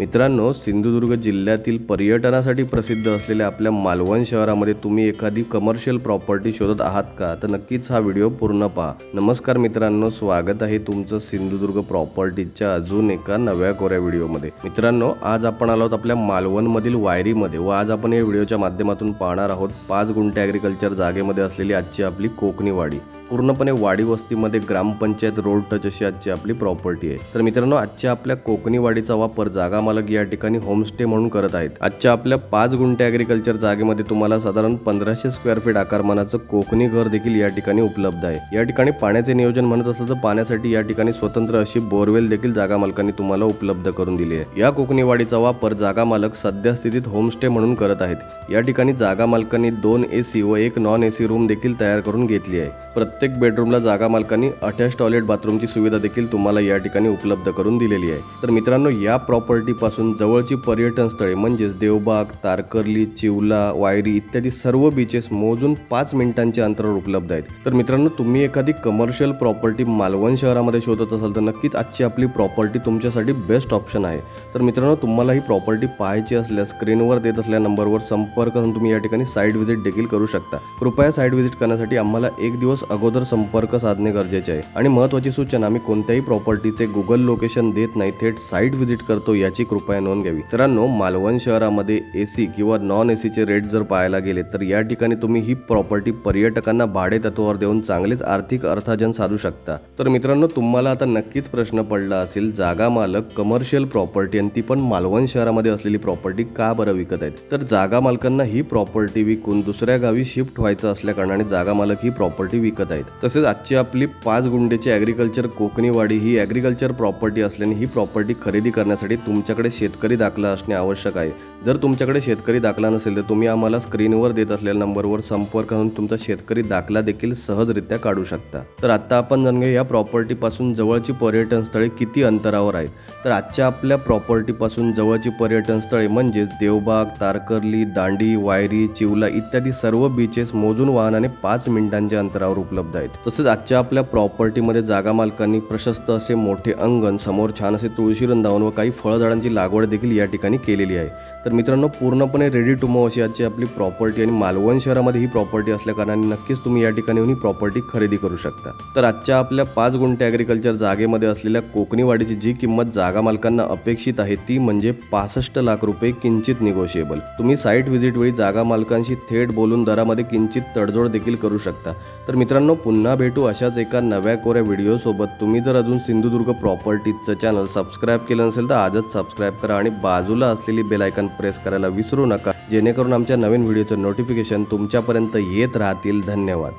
मित्रांनो सिंधुदुर्ग जिल्ह्यातील पर्यटनासाठी प्रसिद्ध असलेल्या आपल्या मालवण शहरामध्ये तुम्ही एखादी कमर्शियल प्रॉपर्टी शोधत आहात का? तर नक्कीच हा व्हिडिओ पूर्ण पहा. नमस्कार मित्रांनो स्वागत आहे तुमचं सिंधुदुर्ग प्रॉपर्टीच्या अजून एका नव्या कोऱ्या व्हिडिओमध्ये. मित्रांनो आज आपण आलो आहोत आपल्या मालवणमधील वायरीमध्ये व आज आपण या व्हिडिओच्या माध्यमातून पाहणार आहोत पाच गुंठे ॲग्रिकल्चर जागेमध्ये असलेली आजची आपली कोकणी वाडी. पूर्णपणे वाडी वस्तीमध्ये ग्रामपंचायत रोड टच अशी आजची आपली प्रॉपर्टी आहे. तर मित्रांनो आजच्या आपल्या कोकणी वाडीचा वापर जागा मालक या ठिकाणी होमस्टे म्हणून करत आहेत. आजच्या आपल्या पाच गुंठे ॲग्रिकल्चर जागेमध्ये तुम्हाला साधारण पंधराशे स्क्वेअर फीट आकारमानाचं कोकणी घर देखील या ठिकाणी उपलब्ध आहे. या ठिकाणी पाण्याचे नियोजन म्हणत असलं तर पाण्यासाठी या ठिकाणी स्वतंत्र अशी बोरवेल देखील जागा मालकांनी तुम्हाला उपलब्ध करून दिली आहे. या कोकणी वाडीचा वापर जागा मालक सध्या स्थितीत होमस्टे म्हणून करत आहेत. या ठिकाणी जागा मालकांनी दोन एसी व एक नॉन एसी रूम देखील तयार करून घेतली आहे. प्रत्येक प्रत्येक बेडरूमला जागा मालकांनी अटॅच टॉयलेट बाथरूमची सुविधा देखील तुम्हाला या ठिकाणी उपलब्ध करून दिलेली आहे. तर मित्रांनो या प्रॉपर्टीपासून जवळची पर्यटन स्थळे म्हणजेच देवबाग तारकर्ली चिवला वायरी इत्यादी सर्व बीचेस मोजून पाच मिनिटांच्या अंतरावर उपलब्ध आहेत. तर मित्रांनो तुम्ही एखादी कमर्शियल प्रॉपर्टी मालवण शहरामध्ये शोधत असाल तर नक्कीच आजची आपली प्रॉपर्टी तुमच्यासाठी बेस्ट ऑप्शन आहे. तर मित्रांनो तुम्हाला ही प्रॉपर्टी पाहायची असल्यास स्क्रीनवर देत असलेल्या नंबरवर संपर्क करून तुम्ही या ठिकाणी साईट व्हिजिट देखील करू शकता. कृपया साईट व्हिजिट करण्यासाठी आम्हाला एक दिवस अगोदर संपर्क साधणे गरजेचे आहे. आणि महत्त्वाची सूचना आम्ही कोणत्याही प्रॉपर्टीचे गुगल लोकेशन देत नाही थेट साईट व्हिजिट करतो याची कृपया नोंद घ्यावी. मित्रांनो मालवण शहरामध्ये एसी किंवा नॉन एसीचे रेट जर पाहायला गेले तर या ठिकाणी तुम्ही ही प्रॉपर्टी पर्यटकांना भाडे तत्वावर देऊन चांगलेच आर्थिक अर्थार्जन साधू शकता. तर मित्रांनो तुम्हाला आता नक्कीच प्रश्न पडला असेल जागा मालक कमर्शियल प्रॉपर्टी आणि ती पण मालवण शहरामध्ये असलेली प्रॉपर्टी का बरं विकत आहेत? तर जागा मालकांना ही प्रॉपर्टी विकून दुसऱ्या गावी शिफ्ट व्हायचं असल्या कारणाने जागा मालक ही प्रॉपर्टी विकत आहेत. तसेच आजची आपली पाच गुंडेची ॲग्रिकल्चर कोकणीवाडी ही ॲग्रिकल्चर प्रॉपर्टी असल्याने ही प्रॉपर्टी खरेदी करण्यासाठी तुमच्याकडे शेतकरी दाखला असणे आवश्यक आहे. जर तुमच्याकडे शेतकरी दाखला नसेल तर तुम्ही आम्हाला स्क्रीनवर देत असलेल्या नंबरवर संपर्क करून तुमचा शेतकरी दाखला देखील सहजरित्या काढू शकता. तर आता आपण जाणून घेऊ या प्रॉपर्टीपासून जवळची पर्यटन स्थळे किती अंतरावर आहेत. तर आजच्या आपल्या प्रॉपर्टीपासून जवळची पर्यटन स्थळे म्हणजेच देवबाग तारकर्ली दांडी वायरी चिवला इत्यादी सर्व बीचेस मोजून वाहनाने पाच मिनिटांच्या अंतरावर उपलब्ध आहेत. तसेच आजच्या आपल्या प्रॉपर्टीमध्ये जागा मालकांनी प्रशस्त असे मोठे अंगण समोर छान असे तुळशी वृंदावन व काही फळझाडांची लागवड देखील या ठिकाणी केलेली आहे. तर मित्रांनो पूर्णपणे रेडी टू मूव्ह अशी आजची आपली प्रॉपर्टी आणि मालवण शहरामध्ये ही प्रॉपर्टी असल्याकारणाने नक्कीच तुम्ही या ठिकाणी येऊन ही प्रॉपर्टी खरेदी करू शकता. तर आजच्या आपल्या पाच गुंठे ॲग्रिकल्चर जागेमध्ये असलेल्या कोकणीवाडीची जी किंमत जागा मालकांना अपेक्षित आहे ती म्हणजे पासष्ट लाख रुपये किंचित निगोशिएबल तुम्ही साईट व्हिजिट वेळी जागा मालकांशी थेट बोलून दरामध्ये किंचित तडजोड देखील करू शकता. तर मित्रांनो पुन्हा भेटू अशाच एका नव्या कोऱ्या व्हिडिओसोबत तुम्ही जर अजून सिंधुदुर्ग प्रॉपर्टीजचं चॅनल सबस्क्राईब केलं नसेल तर आजच सबस्क्राईब करा आणि बाजूला असलेली बेल आयकन प्रेस करायला विसरू नका. जेणेकरून आमच्या नवीन व्हिडिओचं नोटिफिकेशन तुमच्यापर्यंत येत राहतील. धन्यवाद.